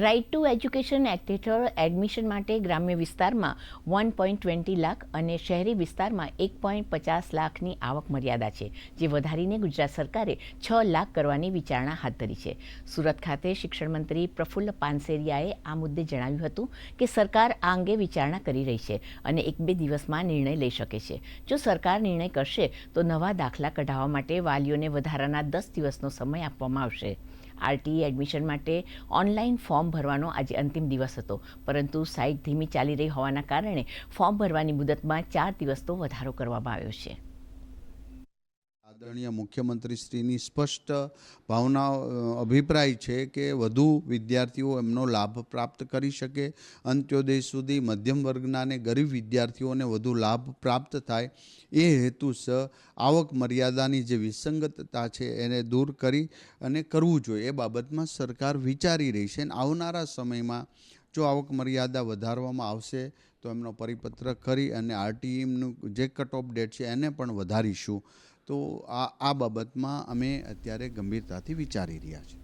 Right to education act હેઠળ admission માટે ગ્રામ્ય વિસ્તારમાં વન પોઈન્ટ ટ્વેન્ટી લાખ અને શહેરી વિસ્તારમાં એક પોઈન્ટ પચાસ લાખની આવક મર્યાદા છે, જે વધારીને ગુજરાત સરકારે છ લાખ કરવાની વિચારણા હાથ ધરી છે. સુરત ખાતે શિક્ષણ મંત્રી પ્રફુલ્લ પાનસેરિયાએ આ મુદ્દે જણાવ્યું હતું કે સરકાર આ અંગે વિચારણા કરી રહી છે અને એક બે દિવસમાં નિર્ણય લઈ શકે છે. જો સરકાર નિર્ણય કરશે તો નવા દાખલા કઢાવવા માટે વાલીઓને વધારાના દસ દિવસનો સમય આપવામાં આવશે. આરટીઈ એડમિશન માટે ઓનલાઈન ફોર્મ ભરવાનો આજે અંતિમ દિવસ હતો. પરંતુ સાઇટ ધીમી ચાલી રહી હોવાના કારણે ફોર્મ ભરવાની મુદતમાં ચાર દિવસનો વધારો કરવામાં આવ્યો છે. આદરણીય મુખ્યમંત્રીશ્રીની સ્પષ્ટ ભાવના અભિપ્રાય છે કે વધુ વિદ્યાર્થીઓ એમનો લાભ પ્રાપ્ત કરી શકે. અંત્યોદય સુધી મધ્યમ વર્ગના અને ગરીબ વિદ્યાર્થીઓને વધુ લાભ પ્રાપ્ત થાય. એ હેતુસર આવક મર્યાદાની જે વિસંગતતા છે એને દૂર કરી અને કરવું જોઈએ. એ બાબતમાં સરકાર વિચારી રહી છે અને આવનારા સમયમાં જો આવક મર્યાદા વધારવામાં આવશે તો એમનો પરિપત્ર કરી અને આરટીઈનું જે કટ ઓફ ડેટ છે એને પણ વધારીશું. તો આ આ બાબતમાં અમે અત્યારે ગંભીરતાથી વિચારી રહ્યા છીએ.